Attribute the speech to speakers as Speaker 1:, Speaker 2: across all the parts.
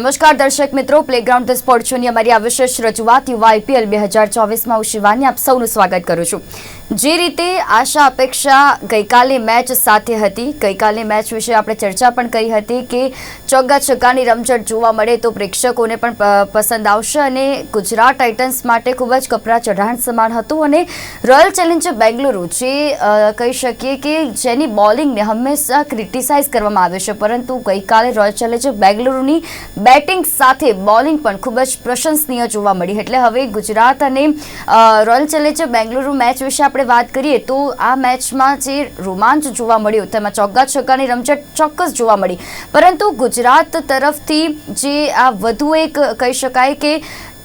Speaker 1: નમસ્કાર દર્શક મિત્રો પ્લેગ્રાઉન્ડ ધ સ્પોર્ટ શોની અમારી આ વિશેષ રજૂઆત યુવા આઈપીએલ બે હજાર ચોવીસમાં હું શિવાની આપ સૌનું સ્વાગત કરું છું. જે રીતે આશા અપેક્ષા ગઈકાલે મેચ સાથે હતી. ગઈકાલે મેચ વિશે આપણે ચર્ચા પણ કરી હતી કે ચોગ્ગા છગ્ગાની રમઝટ જોવા મળે તો પ્રેક્ષકોને પણ પસંદ આવશે અને ગુજરાત ટાઇટન્સ માટે ખૂબ જ કપરા ચઢાણ સમાન હતું અને રોયલ ચેલેન્જર બેંગલુરુ, જે કહી શકીએ કે જેની બોલિંગને હંમેશા ક્રિટિસાઇઝ કરવામાં આવે છે, પરંતુ ગઈકાલે રોયલ ચેલેન્જર બેંગલુરુની બેટિંગ સાથે બોલિંગ પણ ખૂબ જ પ્રશંસનીય જોવા મળી. એટલે હવે ગુજરાત અને રોયલ ચેલેન્જર બેંગલુરુ મેચ વિશે આપણે વાત કરીએ તો આ મેચમાં જે રોમાંચ જોવા મળ્યો, તેમાં ચોગ્ગા છગ્ગાની રમઝટ ચોક્કસ જોવા મળી. પરંતુ ગુજરાત તરફથી જે આ વધુ એક કહી શકાય કે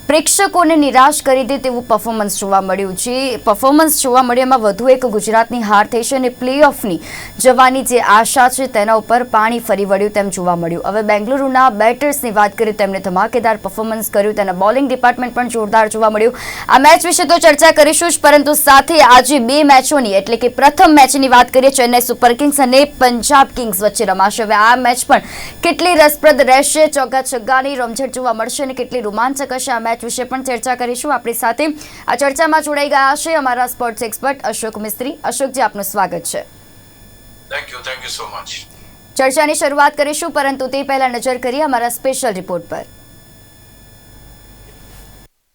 Speaker 1: પ્રેક્ષકોને નિરાશ કરી દે તેવું પરફોર્મન્સ જોવા મળ્યું જે પરફોર્મન્સ જોવા મળ્યું એમાં વધુ એક ગુજરાતની હાર થઈ છે અને પ્લે ઓફની જવાની જે આશા છે તેના ઉપર પાણી ફરી વળ્યું તેમ જોવા મળ્યું. હવે બેંગલુરુના બેટર્સની વાત કરીએ, તેમણે ધમાકેદાર પરફોર્મન્સ કર્યું. તેના બોલિંગ ડિપાર્ટમેન્ટ પણ જોરદાર જોવા મળ્યું. આ મેચ વિશે તો ચર્ચા કરીશું જ, પરંતુ સાથે આજે બે મેચોની, એટલે કે પ્રથમ મેચની વાત કરીએ, ચેન્નાઈ સુપર કિંગ્સ અને પંજાબ કિંગ્સ વચ્ચે રમાશે. હવે આ મેચ પણ કેટલી રસપ્રદ રહેશે? ચોગ્ગા છગ્ગાની રમઝટ જોવા મળશે અને કેટલી રોમાંચક હશે આ મેચ વિશે પણ ચર્ચા કરીશું. આપણી સાથે આ ચર્ચામાં જોડાઈ ગયા છે અમારા સ્પોર્ટ્સ એક્સપર્ટ અશોક મિસ્ત્રી. અશોકજી આપનું સ્વાગત છે.
Speaker 2: Thank you thank you so much
Speaker 1: ચર્ચાની શરૂઆત કરીશું પરંતુ તે પહેલા નજર કરીએ અમારા સ્પેશિયલ રિપોર્ટ પર.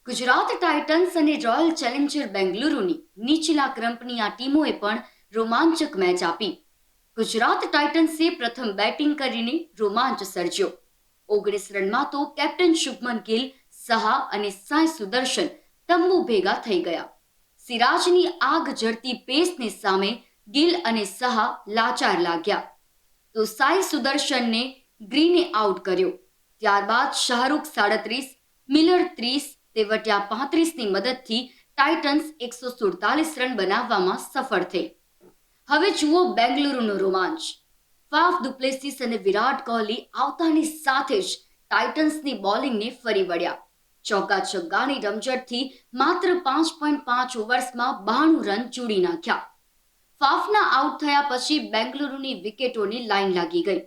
Speaker 1: ગુજરાત ટાઇટન્સ અને રોયલ ચેલેન્જર બેંગલુરુની નીચલા ક્રમ્પની આ ટીમોએ પણ રોમાંચક મેચ આપી. ગુજરાત ટાઇટન્સે પ્રથમ બેટિંગ કરીને રોમાંચ સર્જ્યો. ઓગણીસ રનમાં તો કેપ્ટન શુભમન ગિલ સહા અને સાંઈ સુદર્શન તંબુ ભેગા થઈ ગયા. સિરાજની આગ જડતી પેસની સામે ગિલ અને સહા લાચાર લાગ્યા. તો સાંઈ સુદર્શનને ગ્રીને આઉટ કર્યો. ત્યારબાદ શાહરૂખ સાડત્રીસ, મિલર ત્રીસ તેવટિયા પાંત્રીસની મદદથી ટાઇટન્સ એકસો સુડતાલીસ રન બનાવવામાં સફળ થઈ. હવે જુઓ બેંગલુરુનો રોમાંચ. ફાફ ડુપ્લેસિસ અને વિરાટ કોહલી આવતાની સાથે જ ટાઇટન્સની બોલિંગને ફરી વળ્યા. ચોગ્ગા છગ્ગાની રમઝટથી માત્ર પાંચ પોઈન્ટ પાંચ ઓવર્સમાં બાણું રન ચૂડી નાખ્યા. ફાફના આઉટ થયા પછી બેંગલુરુની વિકેટોની લાઇન લાગી ગઈ.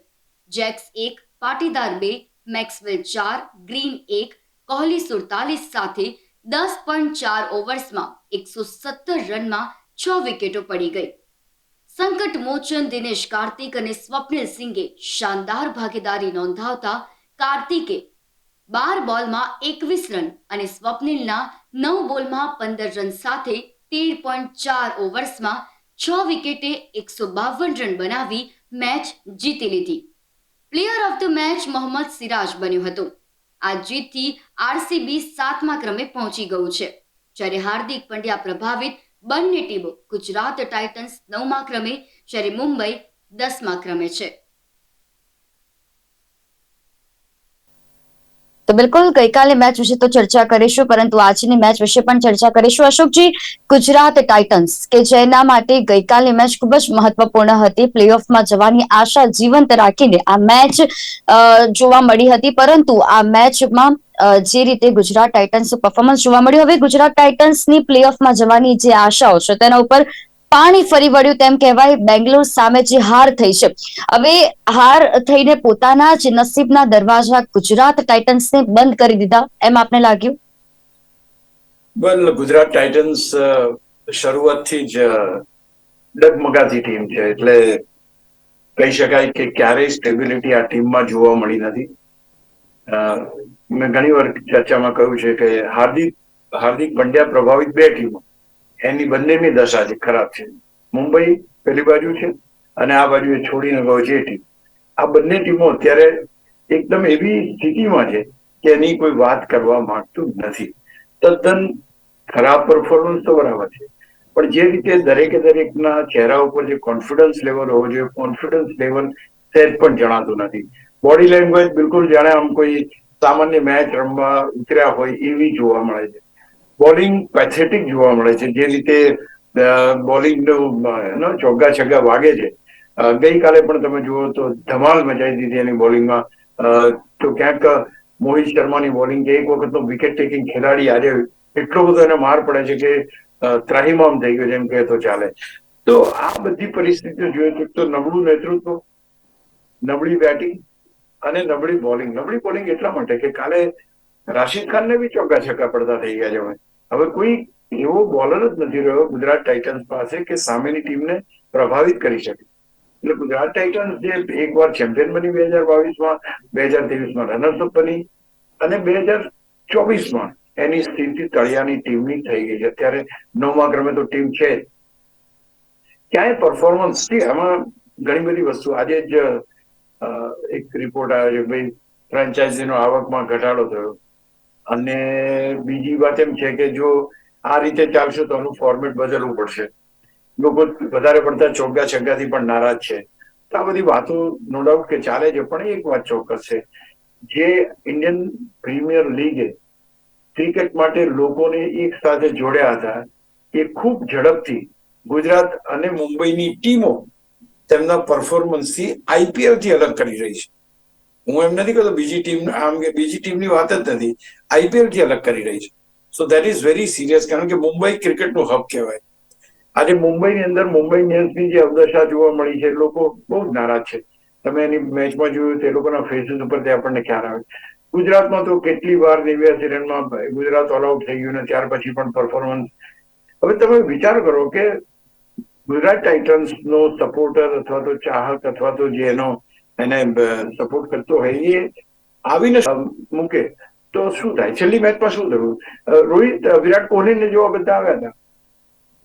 Speaker 1: જેક્સ એક, પાટીદાર બે, મેક્સવેલ ચાર, ગ્રીન એક, કોહલી સુડતાલીસ સાથે દસ પોઈન્ટ ચાર ઓવર્સમાં એકસો સત્તર રનમાં છ વિકેટો પડી ગઈ. સંકટ મોચન દિનેશ કાર્તિક અને સ્વપ્નિલ સિંઘે શાનદાર ભાગીદારી નોંધાવતા કાર્તિકે બાર બોલમાં એકવીસ રન અને સ્વપ્નિલના નવ બોલમાં પંદર રન સાથે તેર પોઈન્ટ ચાર ઓવર્સમાં છ વિકેટે એકસો બાવન રન બનાવી મેચ જીતી લીધી. Player of the match Mohammed Siraj બન્યો હતો. આ જીતથી આરસીબી સાતમા ક્રમે પહોંચી ગયું છે. જ્યારે હાર્દિક પંડ્યા પ્રભાવિત બંને ટીમો ગુજરાત ટાઇટન્સ નવમા ક્રમે, જ્યારે મુંબઈ દસમા ક્રમે છે. તો બિલકુલ ગઈકાલે મેચ વિશે તો ચર્ચા કરીશું, પરંતુ આજની મેચ વિશે પણ ચર્ચા કરીશું. અશોકજી, ગુજરાત ટાઇટન્સ, કે જેના માટે ગઈકાલે મેચ ખૂબ જ મહત્વપૂર્ણ હતી. પ્લેઓફમાં જવાની આશા જીવંત રાખીને આ મેચ જોવા મળી હતી. પરંતુ આ મેચમાં જે રીતે ગુજરાત ટાઇટન્સ પરફોર્મન્સ જોવા મળ્યું, હવે ગુજરાત ટાઇટન્સની પ્લેઓફમાં જવાની જે આશાઓ છે, તેના ઉપર પાણી ફરી વળ્યું તેમ કહેવાય, બેંગ્લોર સામે જે હાર થઈ છે. હવે હાર થઈને પોતાના જ નસીબના દરવાજા ગુજરાત ટાઇટન્સને બંધ કરી દીધા. એમ આપને લાગ્યું?
Speaker 2: વેલ ગુજરાત ટાઇટન્સ શરૂઆતથી જ ડગમગાતી ટીમ છે. એટલે કહી શકાય કે ક્યારેય સ્ટેબિલિટી આ ટીમમાં જોવા મળી નથી. મેં ઘણી વાર ચર્ચામાં કહ્યું છે કે હાર્દિક હાર્દિક પંડ્યા પ્રભાવિત બે ટીમો. એની બંનેની દશા છે ખરાબ છે. મુંબઈ પેલી બાજુ છે અને આ બાજુ છોડીને ગયો છે ટીમ આ બંને ટીમો અત્યારે એકદમ એવી સ્થિતિમાં છે કે એની કોઈ વાત કરવા માંગતું નથી. તદ્દન ખરાબ પરફોર્મન્સ તો બરાબર છે. પણ જે રીતે દરેકે દરેકના ચહેરા ઉપર જે કોન્ફિડન્સ લેવલ હોવો જોઈએ કોન્ફિડન્સ લેવલ સહેજ પણ જણાતું નથી. બોડી લેંગ્વેજ બિલકુલ જાણે આમ કોઈ સામાન્ય મેચ રમવા ઉતર્યા હોય એવી જોવા મળે છે. બોલિંગ પેથેટિક જોવા મળે છે. જે રીતે બોલિંગનું ચોગ્ગા છગ્ગા વાગે છે. ગઈકાલે પણ તમે જુઓ તો ધમાલ મચાવી દીધી એની બોલિંગમાં. તો ક્યાંક, મોહિત શર્માની બોલિંગ કે એક વખતનો વિકેટ ટેકિંગ ખેલાડી આજે એટલો બધો એને માર પડે છે કે ત્રાહીમામ થઈ ગયો છે એમ કહે તો ચાલે. તો આ બધી પરિસ્થિતિઓ જોઈએ તો નબળું નેતૃત્વ, નબળી બેટિંગ અને નબળી બોલિંગ. નબળી બોલિંગ એટલા માટે કે કાલે રાશિદ ખાનને બી ચોક્કા છક્કા પડતા થઈ ગયા છે હવે. કોઈ એવો બોલર જ નથી રહ્યો ગુજરાત ટાઇટન્સ પાસે કે સામેની ટીમને પ્રભાવિત કરી શકે. એટલે ગુજરાત ટાઇટન્સ જે એકવાર ચેમ્પિયન બની બે હજાર બાવીસમાં, બે હજાર ત્રેવીસમાં રનર્સઅપ બની અને બે હજાર ચોવીસમાં એની સ્થિતિ તળિયાની ટીમની થઈ ગઈ છે. અત્યારે નવમા ક્રમે તો ટીમ છે. ક્યાંય પરફોર્મન્સ આમાં ઘણી બધી વસ્તુ. આજે જ એક રિપોર્ટ આવ્યો છે ભાઈ ફ્રેન્ચાઇઝીનો આવકમાં ઘટાડો થયો. અને બીજી વાત એમ છે કે જો આ રીતે ચાલશે તો આનું ફોર્મેટ બદલવું પડશે. લોકો વધારે પડતા ચોગ્ગા છગ્ગાથી પણ નારાજ છે. તો આ બધી વાતો નો ડાઉટ કે ચાલે છે, પણ એક વાત ચોક્કસ છે. જે ઇન્ડિયન પ્રીમિયર લીગે ક્રિકેટ માટે લોકોને એક સાથે જોડ્યા હતા, એ ખૂબ ઝડપથી ગુજરાત અને મુંબઈની ટીમો તેમના પરફોર્મન્સથી આઈપીએલથી અલગ કરી રહી છે. હું એમ નથી કહેતો બીજી ટીમ આમ કે બીજી ટીમની વાત જ નથી. આઈપીએલથી અલગ કરી રહી છે. So that is very serious કારણ કે મુંબઈ ક્રિકેટનું હબ કહેવાય. આજે મુંબઈની અંદર, મુંબઈ ઇન્ડિયન્સની જે અવદશા જોવા મળી છે લોકો બહુ જ નારાજ છે. તમે એની મેચમાં જોયું તે લોકોના ફેસીસ તે આપણને ખ્યાલ આવે. ગુજરાતમાં તો કેટલી વાર દિવ્યા રનમાં ગુજરાત ઓલ આઉટ થઈ ગયું ને ત્યાર પછી પણ પરફોર્મન્સ હવે તમે વિચાર કરો કે ગુજરાત ટાઇટન્સ નો સપોર્ટર અથવા તો ચાહક અથવા તો જે એનો એને સપોર્ટ કરતો હોય એ આવીને મૂકે. તો શું થાય? છેલ્લી મેચમાં શું થયું? રોહિત વિરાટ કોહલીને જોવા બધા આવ્યા હતા.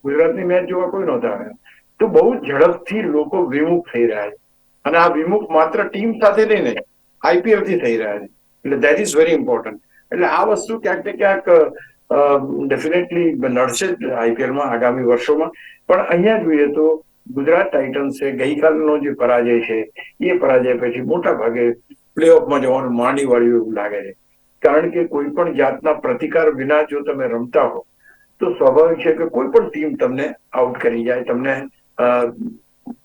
Speaker 2: ગુજરાતની મેચ જોવા કોઈ નહોતા આવ્યા. તો બહુ ઝડપથી લોકો વિમુખ થઈ રહ્યા છે. અને આ વિમુખ માત્ર ટીમ સાથે નહીં નહીં આઈપીએલથી થઈ રહ્યા છે. એટલે દેટ ઇઝ વેરી ઇમ્પોર્ટન્ટ એટલે આ વસ્તુ ક્યાંક ને ક્યાંક ડેફિનેટલી નડશે જ આઈપીએલમાં આગામી વર્ષોમાં. પણ અહીંયા જોઈએ તો ગુજરાત ટાઇટન્સે ગઈકાલનો જે પરાજય છે, એ પરાજય પછી મોટા ભાગે પ્લેઓફમાં જવાનું માંડી વાળ્યું એવું લાગે છે. કારણ કે કોઈ પણ જાતના પ્રતિકાર વિના જો તમે રમતા હો, તો સ્વાભાવિક છે કે કોઈ પણ ટીમ તમને આઉટ કરી જાય, તમને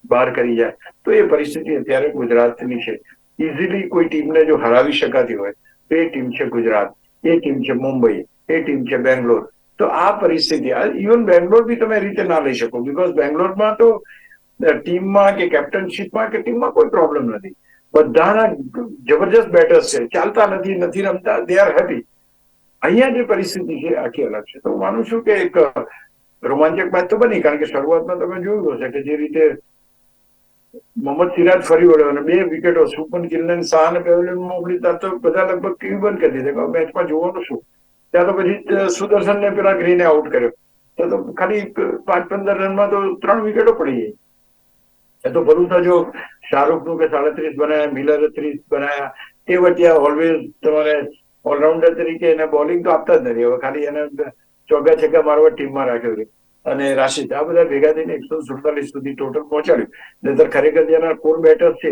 Speaker 2: બહાર કરી જાય. તો એ પરિસ્થિતિ અત્યારે ગુજરાતની છે. ઇઝીલી કોઈ ટીમને જો હરાવી શકાતી હોય, તો એ ટીમ છે ગુજરાત, એ ટીમ છે મુંબઈ, એ ટીમ છે બેંગ્લોર તો આ પરિસ્થિતિ ઇવન બેંગ્લોર બી તમે રીતે ના લઈ શકો બિકોઝ બેંગ્લોરમાં તો ટીમમાં કે કેપ્ટનશીપમાં કે ટીમમાં કોઈ પ્રોબ્લેમ નથી. બધાના જબરજસ્ત બેટર્સ છે, ચાલતા નથી નથી રમતા દે આર હેપી અહીંયા જે પરિસ્થિતિ છે, આખી અલગ છે. તો હું માનું છું કે એક રોમાંચક મેચ તો બની, કારણ કે શરૂઆતમાં તમે જોયું હશે કે જે રીતે મોહમ્મદ સિરાજ ફરી વળ્યો અને બે વિકેટો સુપન કિલ્લન શાહ અને પેવેલિયન મોકલી તો બધા લગભગ ટીવી બંધ કરી દીધા મેચમાં જોવાનું શું? ત્યાં તો પછી સુદર્શનને પેલા ગ્રીને આઉટ કર્યો. ત્યાં તો ખાલી પાંચ પંદર રનમાં તો ત્રણ વિકેટો પડી ગઈ. એ તો ભલું જો શાહરૂખનું કે સાડત્રીસ બનાયા, મિલરે ત્રીસ બનાયા એ વચ્ચે ઓલવેઝ તમારે ઓલરાઉન્ડર તરીકે એને બોલિંગ તો આપતા જ નથી. હવે ખાલી એને ચોગ્ગા છગ્ગા મારવા ટીમમાં રાખ્યો છે. અને રાશિદ, આ બધા ભેગા થઈને એકસો સુડતાલીસ સુધી ટોટલ પહોંચાડ્યું. નહીતર ખરેખર જેના કોર બેટર્સ છે,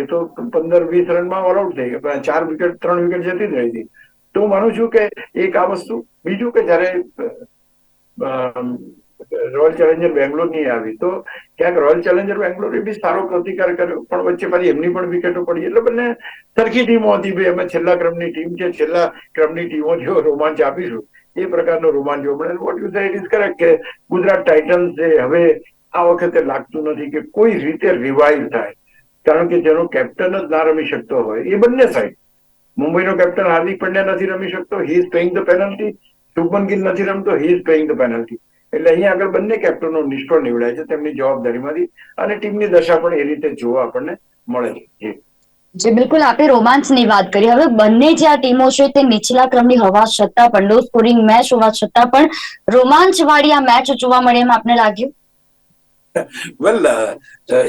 Speaker 2: એ તો પંદર વીસ રનમાં ઓલ આઉટ થઈ ગયા. ચાર વિકેટ ત્રણ વિકેટ જતી જ રહી હતી. તો માનું છું કે એક આ વસ્તુ બીજું કે જયારે રોયલ ચેલેન્જર બેંગ્લોરની આવી, તો ક્યાંક રોયલ ચેલેન્જર બેંગ્લોરે બી સારો પ્રતિકાર કર્યો, પણ વચ્ચે પાછી એમની પણ વિકેટો પડી. એટલે બંને સરખી ટીમો હતી ભાઈ અમે છેલ્લા ક્રમની ટીમ છે, છેલ્લા ક્રમની ટીમો જો રોમાંચ આપીશું. એ પ્રકારનો રોમાંચ જોવા મળે. What you it is correct કે ગુજરાત ટાઇટન્સ છે હવે આ વખતે લાગતું નથી કે કોઈ રીતે રિવાઇવ થાય. કારણ કે જેનો કેપ્ટન જ ના રમી શકતો હોય, એ બંને સાઈડ મુંબઈનો કેપ્ટન હાર્દિક પંડ્યા નથી રમી શકતો. He is paying the penalty Shubman Gill નથી રમતો. He is paying the penalty એટલે અહીંયા આગળ બંને કેપ્ટનો નિષ્ફળ નીવડાય છે તેમની જવાબદારીમાંથી અને ટીમની દશા પણ એ રીતે જોવા આપણને મળે છે. જે
Speaker 1: બિલકુલ. આપણે રોમાંચની વાત કરી. હવે બંને જે આ ટીમો છે તે નીચલા ક્રમની હોવા છતાં પણ લો સ્કોરિંગ મેચ હોવા છતાં પણ રોમાંચવાળી આ મેચ જોવા મળે એમ આપને લાગ્યું?
Speaker 2: વેલ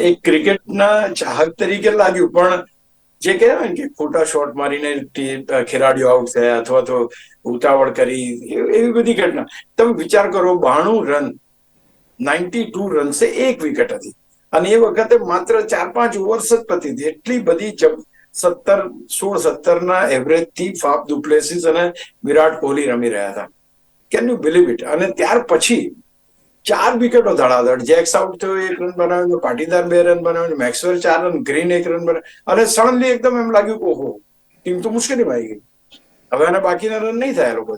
Speaker 2: એક ક્રિકેટના ચાહક તરીકે લાગ્યું પણ જે કહેવાય ને કે ખોટા શોટ મારીને ખેલાડીઓ આઉટ થયા અથવા તો ઉતાવળ કરી એવી બધી ઘટના. તમે વિચાર કરો, બાણું રન નાઇન્ટી ટુ રન્સે એક વિકેટ હતી. અને એ વખતે માત્ર ચાર પાંચ ઓવર્સ જ પતી હતી. એટલી બધી સત્તર સોળ સત્તર ના એવરેજથી ફાફ ડુપ્લેસીસ અને વિરાટ કોહલી રમી રહ્યા હતા. કેન યુ બિલીવ ઇટ અને ત્યાર પછી ચાર વિકેટો ધડાધડ. જેક્સ આઉટ થયો એક રન બનાવ્યો પાટીદાર બે રન બનાવ્યો મેક્સવેલ ચાર રન ગ્રીન એક રન બનાવ્યો. અને સડનલી એકદમ એમ લાગ્યું કે, ઓહો ટીમ તો મુશ્કેલીમાં આવી ગઈ. હવે આના બાકીના રન નહીં થાય લોકો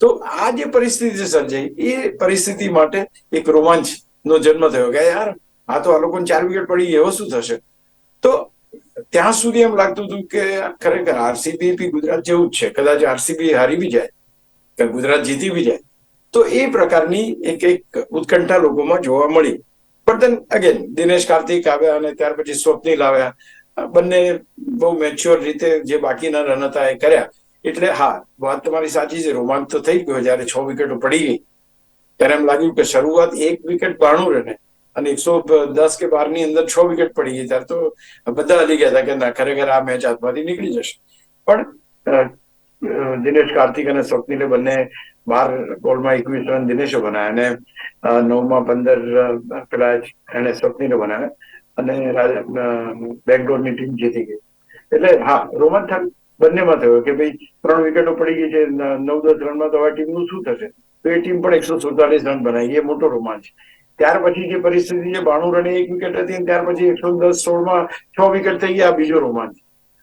Speaker 2: તો આ જે પરિસ્થિતિ સર્જાઈ એ પરિસ્થિતિ માટે એક રોમાંચ નો જન્મ થયો કે યાર, આ તો આ લોકોને ચાર વિકેટ પડી એવો શું થશે? તો ત્યાં સુધી એમ લાગતું હતું કે, ખરેખર આરસીબી બી ગુજરાત જેવું જ છે. કદાચ આરસીબી હારી બી જાય, કે ગુજરાત જીતી બી જાય. તો એ પ્રકારની એક એક ઉત્કંઠા લોકોમાં જોવા મળી. પણ દેન અગેન દિનેશ કાર્તિક આવ્યા અને ત્યાર પછી સ્વપ્નિલ આવ્યા. બંને બહુ મેચ્યોર રીતે જે બાકીના રન હતા એ કર્યા. એટલે હા, વાત તમારી સાચી છે, રોમાંચ તો થઈ ગયો જયારે છ વિકેટો પડી ગઈ. ત્યારે એમ લાગ્યું કે શરૂઆત એક વિકેટ બાણું રને અને એકસો દસ કે બારની અંદર છ વિકેટ પડી ગઈ. ત્યારે તો બધા હલી ગયા હતા કે ના, ખરેખર આ મેચ હાથમાંથી નીકળી જશે. પણ દિનેશ કાર્તિક અને સ્વપ્નિલે બંને બાર બોલમાં એકવીસ રન દિનેશે બનાવ્યા અને નવમાં પંદર પેલા એને સ્વપ્નિલે બનાવ્યા અને બેંગ્લોરની ટીમ જીતી ગઈ. એટલે હા રોમાંચ બંનેમાં થયો કે ભાઈ ત્રણ વિકેટો પડી ગઈ છે નવ દસ રનમાં તો હવે ટીમનું શું થશે? તો એ ટીમ પણ એકસો સુડતાલીસ રન બનાવી. એ મોટો રોમાંચ ત્યાર પછી જે પરિસ્થિતિ છે, બાણું રને એક વિકેટ હતી ત્યાર પછી એકસો દસ સોળમાં છ વિકેટ થઈ ગયા બીજો રોમાંચ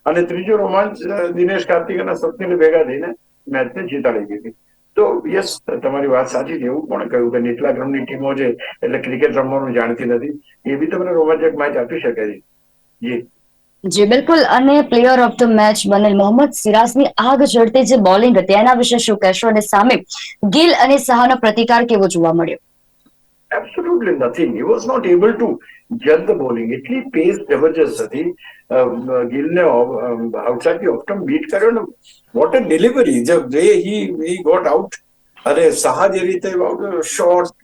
Speaker 2: અને ત્રીજો રોમાંચ દિનેશ કાર્તિક અને સપનીને ભેગા થઈને મેચને જીતાડી દીધી. તો યસ તમારી વાત સાચી છે. એવું પણ કહ્યું કે નીચલા ક્રમની ટીમો છે એટલે ક્રિકેટ રમવાનું જાણતી નથી. એ બી તમને રોમાંચક મેચ આપી શકે છે. જી.
Speaker 1: જી બિલકુલ. અને પ્લેયર ઓફ ધ મેચ બનેલ મોહમ્મદ સિરાજની આગ ઝડપી જે બોલિંગ હતી એના વિશે શું કહેશો? અને સામે ગિલ અને સહાનો પ્રતિકાર કેવો જોવા મળ્યો?
Speaker 2: Absolutely nothing he was not able to judge bowling એટલી પેસ જબરજસ્ત હતી ગિલને આઉટસાઇડથી ઓપ્ટમ બીટ કર્યો ને what a delivery the way he he got out અને સહા જે રીતે શોર્ટ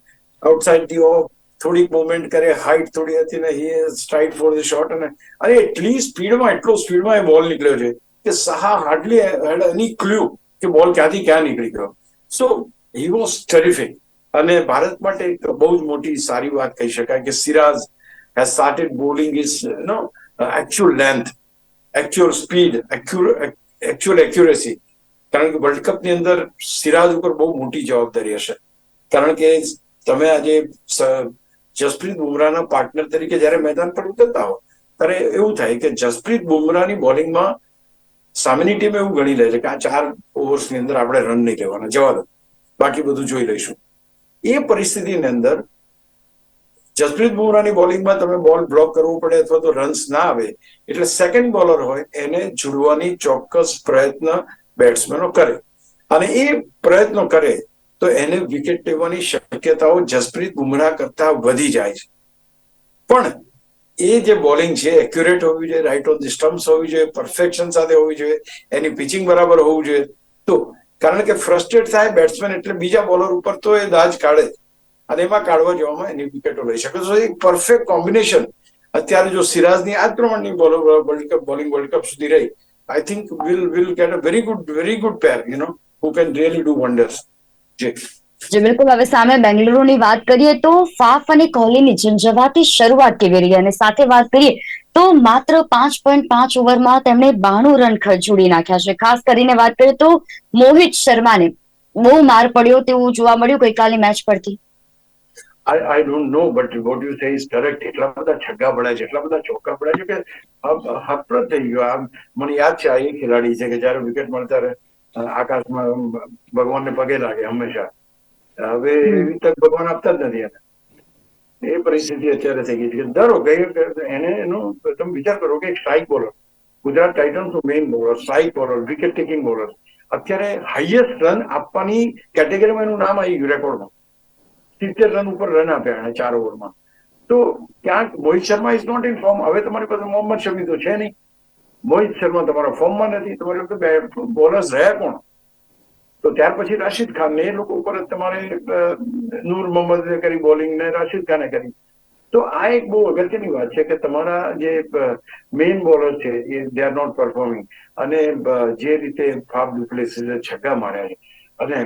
Speaker 2: આઉટસાઇડથી ઓફ થોડીક મુવમેન્ટ કરે હાઈટ થોડી હતી ને he straight for the shot અને અને એટલી સ્પીડમાં એટલો સ્પીડમાં એ બોલ નીકળ્યો છે કે સહા હાર્ડલી હેડ એની ક્લ્યુ કે બોલ ક્યાંથી ક્યાં નીકળી ગયો સો હી વોઝ ટેરિફિક અને ભારત માટે એક બહુ જ મોટી સારી વાત કહી શકાય કે Siraj has started bowling his you know uh, actual length actual speed accurate, actual accuracy. કારણ કે વર્લ્ડ કપની અંદર સિરાજ ઉપર બહુ મોટી જવાબદારી હશે. કારણ કે તમે આજે જસપ્રીત બુમરાહના પાર્ટનર તરીકે જ્યારે મેદાન પર ઉતરતા હો ત્યારે એવું થાય કે જસપ્રીત બુમરાહની બોલિંગમાં સામેની ટીમ એવું ગણી લે છે કે આ ચાર ઓવર્સની અંદર આપણે રન નહીં લેવાના જવા દો. બાકી બધું જોઈ લઈશું. એ પરિસ્થિતિની અંદર જસપ્રીત બુમરાની બોલિંગમાં તમે બોલ બ્લોક કરવું પડે અથવા તો રન્સ ના આવે, એટલે સેકન્ડ બોલર હોય એને જોડવાની ચોક્કસ પ્રયત્ન બેટ્સમેનો કરે અને એ પ્રયત્નો કરે તો એને વિકેટ લેવાની શક્યતાઓ જસપ્રીત બુમરાહ કરતા વધી જાય છે પણ એ જે બોલિંગ છે એક્યુરેટ હોવી જોઈએ રાઇટ ઓન ધી સ્ટમ્પ્સ હોવી જોઈએ પરફેક્શન સાથે હોવી જોઈએ, એની પિચિંગ બરાબર હોવું જોઈએ, તો કારણ કે ફ્રસ્ટ્રેટ થાય બેટ્સમેન એટલે બીજા બોલર ઉપર તો એ દાજ કાઢે. અને એમાં કાઢવા જવામાં એની વિકેટો લઈ શકે. તો એક પરફેક્ટ કોમ્બિનેશન અત્યારે જો સિરાજની આ પ્રમાણની world cup bowling world cup સુધી રહી I think will will get a very good very good pair you know who can really do wonders જે.
Speaker 1: જે, બિલકુલ. હવે સામે બેંગલુરુની વાત કરીએ તો ફાફ અને કોહલીની ઝંઝવાતી શરૂઆત કેવી રહી? અને સાથે વાત કરીએ તો માત્ર પાંચ પોઈન્ટ પાંચ ઓવરમાં તેમણે બાણું રન ખરજોડી નાખ્યા છે. ખાસ કરીને વાત કરીએ તો મોહિત શર્માને બહુ માર પડ્યો તેવું જોવા મળ્યું ગઈકાલની મેચ પરથી.
Speaker 2: I I don't know but what you say is correct એટલા બધા છગ્ગા પડ્યા છે એટલા બધા ચોક્કા પડ્યા છે કે હપરત થઈ ગયો. આમ મને યાદ છે આ એ ખેલાડી છે કે જયારે વિકેટ મળતા આકાશમાં ભગવાનને પગે લાગે હંમેશા. હવે એવી તક ભગવાન આપતા જ નથી એને. એ પરિસ્થિતિ અત્યારે થઈ ગઈ છે. ધારો ગઈ એને એનો તમે વિચાર કરો કે એક strike bowler Gujarat ટાઇટન્સનું main bowler strike bowler wicket taking bowler અત્યારે હાઈએસ્ટ રન આપવાની કેટેગરીમાં એનું નામ આવી ગયું રેકોર્ડમાં સિત્તેર રન ઉપર રન આપ્યા એને ચાર ઓવરમાં. તો ક્યાંક Mohit Sharma is not in form હવે તમારી પાસે મોહમ્મદ શમી તો છે નહીં. મોહિત શર્મા તમારા ફોર્મમાં નથી. તમારી પાસે બોલર્સ રહ્યા કોણ? તો ત્યાર પછી રાશિદ ખાન ને એ લોકો ઉપર તમારે નૂર મોહમ્મદે કરી બોલિંગ ને રાશિદ ખાને કરી. તો આ એક બહુ અગત્યની વાત છે કે તમારા જે મેઇન બોલર છે એ દે આર નોટ પરફોર્મિંગ અને જે રીતે ફાફ ડુપ્લેસીસે છગ્ગા માર્યા છે. અને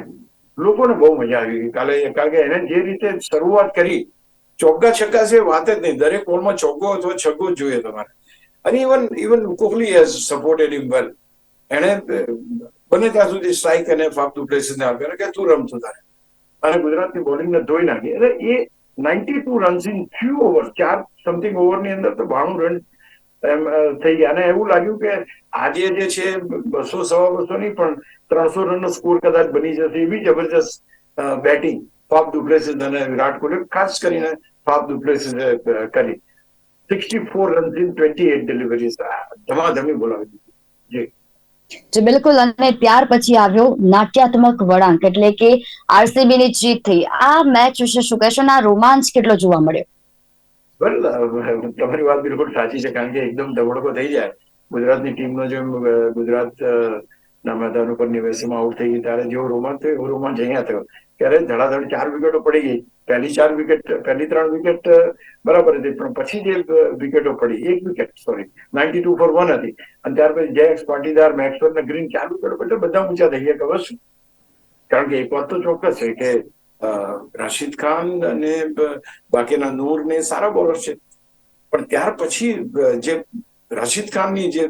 Speaker 2: લોકોને બહુ મજા આવી ગઈ. કાલે કારણ કે એને જે રીતે શરૂઆત કરી, ચોગ્ગા છગ્ગા છે વાત જ નહીં. દરેક બોલમાં ચોગ્ગો અથવા છગ્ગો જ જોઈએ તમારે. અને even even Kohli has supported him well એણે બને ત્યાં સુધી સ્ટ્રાઇક અને ફાફ ડુપ્લેસીસને આપ્યો કે તું રમતો તારે. અને ગુજરાતની બોલિંગને ધોઈ નાખી. એટલે એ ninety two runs in few over ચાર સમથિંગ ઓવરની અંદર તો બાણું રન એમ થઈ ગયા. અને એવું લાગ્યું કે આજે જે છે, બસો, સવા બસો નહીં, પણ ત્રણસો રનનો સ્કોર કદાચ બની જશે એવી જબરજસ્ત બેટિંગ ફાફ ડુપ્લેસિસ અને વિરાટ કોહલી, ખાસ કરીને ફાફ ડુપ્લેસિસે કરી. Sixty four runs in twenty eight deliveries. ધમાધમી બોલાવી દીધી. જી.
Speaker 1: જે, બિલકુલ. અને ત્યાર પછી આવ્યો નાટ્યાત્મક વળાંક, એટલે કે આરસીબી ની જીત થઈ. આ મેચ વિશે શું કહેશો? આ રોમાંચ કેટલો જોવા મળ્યો?
Speaker 2: તમારી વાત બિલકુલ સાચી છે, કારણ કે એકદમ ધબડકો થઈ જાય. ગુજરાતની ટીમનો જેમ ગુજરાત ના મેદાન ઉપર નિવેશીમાં આઉટ થઈ ગઈ, ત્યારે જેવો રોમાંચ થયો, એવો રોમાંચ અહીંયા થયો. ત્યારે ધડાધડ ચાર વિકેટો પડી ગઈ. પહેલી ચાર વિકેટ, પહેલી ત્રણ વિકેટ બરાબર હતી, પણ પછી જે વિકેટો પડી, એક wicket sorry ninety two for one હતી. અને ત્યાર પછી જેક્સ પાટીદાર મેક્સવેલ ને ગ્રીન ચાર વિકેટો એટલે બધા ઊંચા થઈ ગયા, ખબર શું કારણ કે એક વાત તો ચોક્કસ છે કે રાશિદ ખાન અને બાકીના નૂર ને સારા બોલર છે. પણ ત્યાર પછી જે રાશિદ ખાનની જે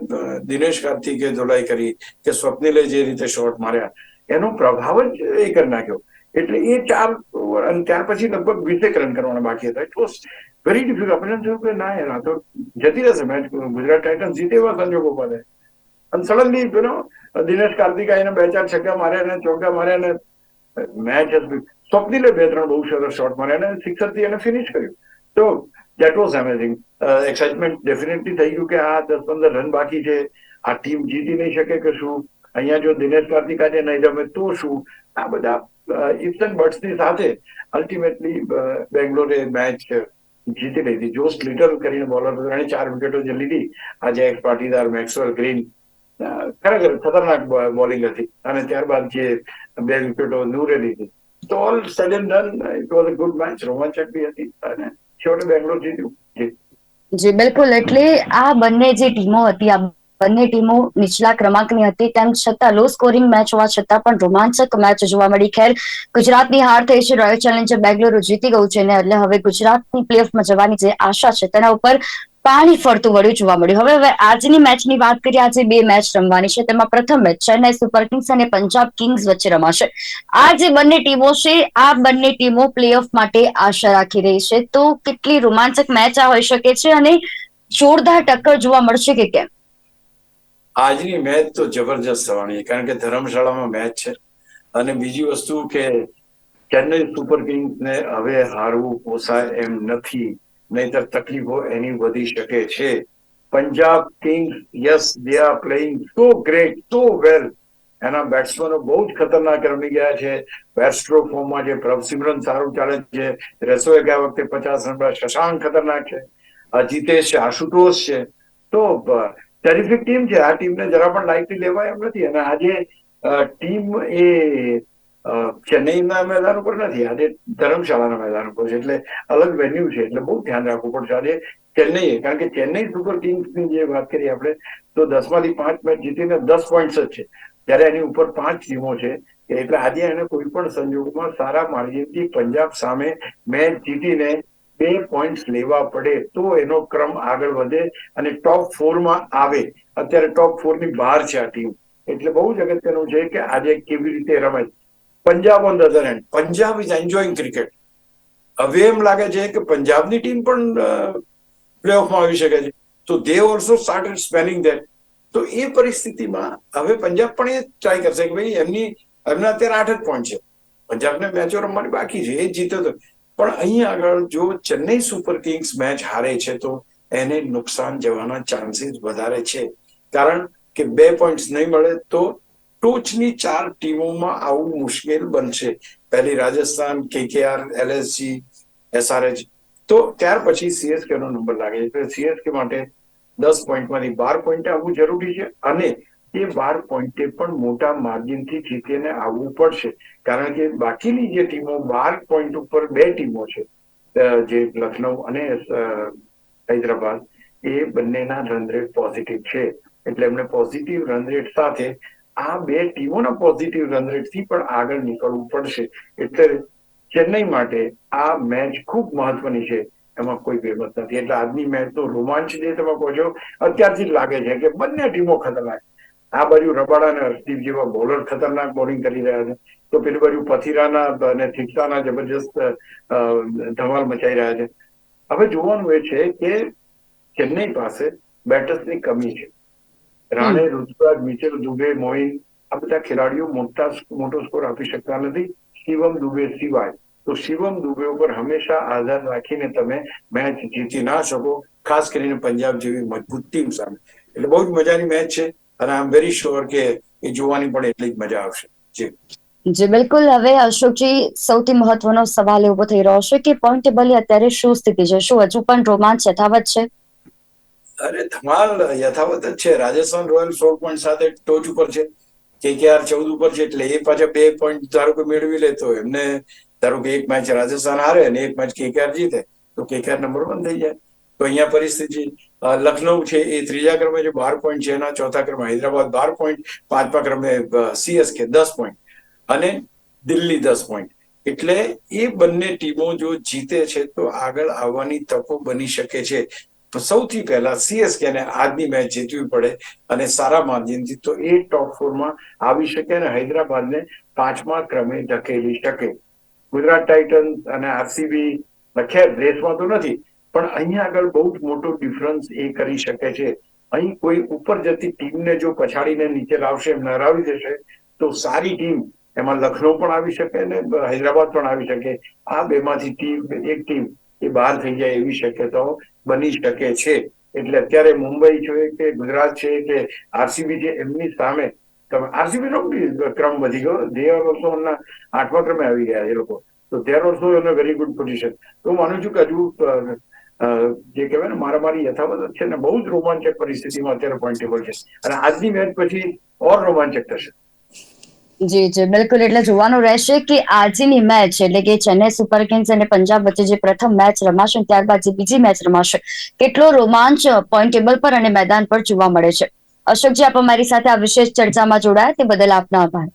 Speaker 2: દિનેશ કાર્તિકે ધોલાઈ કરી કે સ્વપ્નિલે જે રીતે શોટ માર્યા, એનો પ્રભાવ જ એ કરી નાખ્યો. એટલે એ ચાર અને ત્યાર પછી લગભગ વીસેક રન કરવાના બાકી હતા. ઇટ વોઝ વેરી ડિફિકલ્ટ આપણે થયું કે ના એના તો જતી રહેશે મેચ ગુજરાત ટાઇટન્સ જીતે એવા સંજોગો પડે અને સડનલી પેલો દિનેશ કાર્તિકાઈને બે ચાર છગ્ગા માર્યા અને ચોગ્ગા માર્યા અને મેચ સ્વપ્નિલે બે ત્રણ બહુ સરસ શોટ માર્યા અને સિક્સરથી એને ફિનિશ કર્યું. તો that was amazing excitement definitely થઈ ગયું કે આ દસ પંદર રન બાકી છે. આ ટીમ જીતી નહીં શકે કે શું? અહીંયા જો દિનેશ કાર્તિક આજે નહીં જમે તો શું? આ બધા ઇફ્સ બર્ડ્સની સાથે અલ્ટિમેટલી બેંગ્લોરે મેચ જીતી લીધી. જોસ લિટલ કરીને બોલર એને ચાર વિકેટો જે લીધી. આજે એક પાટીદાર મેક્સવેલ ગ્રીન ખરેખર ખતરનાક બોલિંગ હતી. અને ત્યારબાદ જે બે વિકેટો નૂરે લીધી. All said and it was a good match રોમાંચક બી હતી અને છેવટે બેંગ્લોર જીત્યું જી,
Speaker 1: બિલકુલ. એટલે આ બંને જે ટીમો હતી, આ બંને ટીમો નીચલા ક્રમાંકની હતી. તેમ છતાં લો સ્કોરિંગ મેચ હોવા છતાં પણ રોમાંચક મેચ જોવા મળી. ખેર, ગુજરાતની હાર થઈ છે. રોયલ ચેલેન્જર બેંગ્લોર જીતી ગયું છે ને, એટલે હવે ગુજરાતની પ્લેઓફમાં જવાની જે આશા છે, તેના ઉપર પાણી ફરતું વળ્યું જોવા મળ્યું. હવે હવે આજની મેચની વાત કરીએ. આજે બે મેચ રમવાની છે. તેમાં પ્રથમ મેચ ચેન્નાઈ સુપર કિંગ્સ અને પંજાબ કિંગ્સ વચ્ચે રમાશે. આ જે બંને ટીમો છે, આ બંને ટીમો પ્લેઓફ માટે આશા રાખી રહી છે. તો કેટલી રોમાંચક મેચ આ હોઈ શકે છે અને જોરદાર ટક્કર જોવા મળશે કે કેમ?
Speaker 2: આજની મેચ તો જબરજસ્ત થવાની કારણ કે ધર્મશાળામાં મેચ છે. અને બીજી વસ્તુ કે ચેન્નઈ સુપર કિંગ્સ ને હવે હારવું પોસાય એમ નથી. નહીતર તકલીફો એની વધી શકે છે. Punjab King yes, they are playing so great so well. એના બેટ્સમેનો બહુ જ ખતરનાક રમી ગયા છે. બેસ્ટ્રો ફોર્મમાં જે પ્રભસિમરન સારું ચાલે છે. રસોઈ ગયા વખતે પચાસ રન શશાંક ખતરનાક છે. અજીતેશ છે આશુતોષ છે. તો ટેરિફિક ટીમ છે. આ ટીમને જરા પણ લાઇટલી લેવાય એમ નથી. અને આજે ટીમ એ ચેન્નઈના મેદાન ઉપર નથી, આજે ધર્મશાળાના મેદાન ઉપર છે, એટલે અલગ વેન્યુ છે, એટલે બહુ ધ્યાન રાખવું પડશે. આજે ચેન્નઈએ કારણ કે ચેન્નઈ સુપર કિંગ્સની જે વાત કરીએ આપણે, તો દસમાંથી પાંચ મેચ જીતીને દસ પોઈન્ટ્સ જ છે. જ્યારે એની ઉપર પાંચ ટીમો છે, એટલે આજે એને કોઈ પણ સંજોગોમાં સારા માર્જિનથી પંજાબ સામે મેચ જીતીને બે પોઈન્ટ્સ લેવા પડે, તો એનો ક્રમ આગળ વધે અને ટોપ ફોરમાં આવે. અત્યારે ટોપ ફોરની બહાર છે આ ટીમ એટલે બહુ જ અગત્યનું છે કે આજે કેવી રીતે રમાય. Punjab on the other hand Punjab is enjoying cricket હવે એમ લાગે છે કે પંજાબની ટીમ પણ પ્લેઓફમાં આવી શકે છે. તો they also started spelling that તો એ પરિસ્થિતિમાં હવે પંજાબ પણ એ ટ્રાય કરશે કે ભાઈ એમની, એમના અત્યારે આઠ જ પોઈન્ટ છે. પંજાબને મેચો રમવાની બાકી છે, એ જીતે તો. પણ અહીં આગળ જો ચેન્નઈ સુપર કિંગ્સ મેચ હારે છે તો એને નુકસાન જવાના ચાન્સીસ વધારે છે. કારણ કે બે પોઈન્ટ્સ નહીં મળે તો ટોચની ચાર ટીમોમાં આવવું મુશ્કેલ બનશે. પહેલી રાજસ્થાન, કેકેઆર એલએસજી એસઆરએચ. તો ત્યાર પછી સીએસકે નો નંબર લાગે છે. સીએસકે માટે દસ પોઈન્ટમાંથી બાર પોઈન્ટ આવવું જરૂરી છે અને એ બાર પોઈન્ટે પણ મોટા માર્જિનથી જીતીને આવવું પડશે. કારણ કે બાકીની જે ટીમો, બાર પોઈન્ટ ઉપર બે ટીમો છે જે લખનઉ અને હૈદરાબાદ, એ બંનેના રન રેટ પોઝિટિવ છે. એટલે એમને પોઝિટિવ રન રેટ સાથે આ બે ટીમોના પોઝિટિવ રન રેટથી પણ આગળ નીકળવું પડશે. એટલે ચેન્નઈ માટે આ મેચ ખૂબ મહત્વની છે. એમાં કોઈ બેમત નથી. એટલે આજની મેચ તો રોમાંચ જે તમે કહો છો. અત્યારથી જ લાગે છે કે બંને ટીમો ખતરનાક. આ બાજુ રબાડા અને હર્ષદીપ જેવા બોલર ખતરનાક બોલિંગ કરી રહ્યા છે. તો પેલી બાજુ પથિરાના અને થીક્સાના જબરજસ્ત ધમાલ મચાઈ રહ્યા છે. હવે જોવાનું એ છે કે ચેન્નઈ પાસે બેટર્સની કમી છે. રાણે ઋતુરાજ મિચેલ દુબે મોઇન આ બધા ખેલાડીઓ મોટા મોટો સ્કોર આપી શકતા નથી. શિવમ દુબે સિવાય. તો શિવમ દુબે ઉપર હંમેશા આધાર રાખીને તમે મેચ જીતી ના શકો ખાસ કરીને પંજાબ જેવી મજબૂત ટીમ સામે. એટલે બહુ જ મજાની મેચ છે અને આઈ એમ વેરી શ્યોર કે એ જોવાની પણ એટલી જ મજા આવશે. જી.
Speaker 3: જી બિલકુલ. હવે અશોકજી સૌથી મહત્વનો સવાલ એવો થઈ રહ્યો છે કે પોઈન્ટ ટેબલની અત્યારે શું સ્થિતિ છે? શું હજુ પણ રોમાંચ યથાવત છે?
Speaker 2: અરે ધમાલ, યથાવત જ છે. રાજસ્થાન રોયલ સોળ પોઈન્ટ સાથે ટોચ ઉપર છે. કેકેઆર ચૌદ ઉપર છે, એટલે એ પાછા બે પોઈન્ટ ધારો કે મેળવી લે તો એમને, ધારો કે એક મેચ રાજસ્થાન હારે અને એક મેચ કેકેઆર જીતે, તો કેકેઆર નંબર વન થઈ જાય. તો અહીંયા પરિસ્થિતિ લખનઉ છે એ ત્રીજા ક્રમે છે, બાર પોઈન્ટ છે એના ચોથા ક્રમે. હૈદરાબાદ બાર પોઈન્ટ પાંચમા ક્રમે સીએસકે દસ પોઈન્ટ અને દિલ્હી દસ પોઈન્ટ એટલે એ બંને ટીમો જો જીતે છે તો આગળ આવવાની તકો બની શકે છે. તો સૌથી પહેલા સીએસકે ને આજની મેચ જીતવી પડે અને સારા માર્જિનથી તો એ ટોપ ફોરમાં આવી શકે અને હૈદરાબાદને પાંચમા ક્રમે ધકેલી શકે. ગુજરાત ટાઇટન્સ અને આરસીબી ખેર, રેસમાં તો નથી, પણ અહીંયા આગળ બહુ જ મોટો ડિફરન્સ એ કરી શકે છે. અહીં કોઈ ઉપર જતી ટીમને જો પછાડીને નીચે લાવશે એમને હરાવી દેશે, તો સારી ટીમ એમાં લખનઉ પણ આવી શકે અને હૈદરાબાદ પણ આવી શકે. આ બેમાંથી ટીમ, એક ટીમ એ બહાર થઈ જાય એવી શક્યતાઓ બની શકે છે. એટલે અત્યારે મુંબઈ છે કે ગુજરાત છે કે આરસીબી છે, એમની સામે તમે, આરસીબી નો ક્રમ વધી ગયો. જે વર્ષો આઠમા ક્રમે આવી ગયા એ લોકો. તો તેર વર્ષો એને વેરી ગુડ પોઝિશન તો હું માનું છું કે હજુ જે કહેવાય ને, મારામારી યથાવત છે ને, બહુ જ રોમાંચક પરિસ્થિતિમાં અત્યારે પોઈન્ટ ટેબલ છે. અને આજની મેચ પછી ઓર રોમાંચક થશે.
Speaker 3: જી જી બિલકુલ. એટલે જોવાનું રહેશે કે આજની મેચ એટલે કે ચેન્નઈ સુપર કિંગ્સ અને પંજાબ વચ્ચે જે પ્રથમ મેચ રમાશે ત્યારબાદ જે બીજી મેચ રમાશે કેટલો રોમાંચ પોઈન્ટ ટેબલ પર અને મેદાન પર જોવા મળે છે. અશોકજી આપ અમારી સાથે આ વિશેષ ચર્ચામાં જોડાયા તે બદલ આપનો આભાર.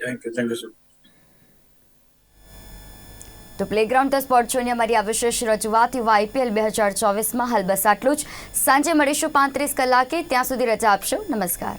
Speaker 2: થેન્ક યુ થેન્ક યુ
Speaker 1: તો પ્લેગ્રાઉન્ડ ધ સ્પોર્ટ શોની અમારી આ વિશેષ રજૂઆત યુવા આઈપીએલ બે હજાર ચોવીસમાં હાલ બસ આટલું જ. સાંજે મળીશું પાંત્રીસ કલાકે. ત્યાં સુધી રજા આપશો. નમસ્કાર.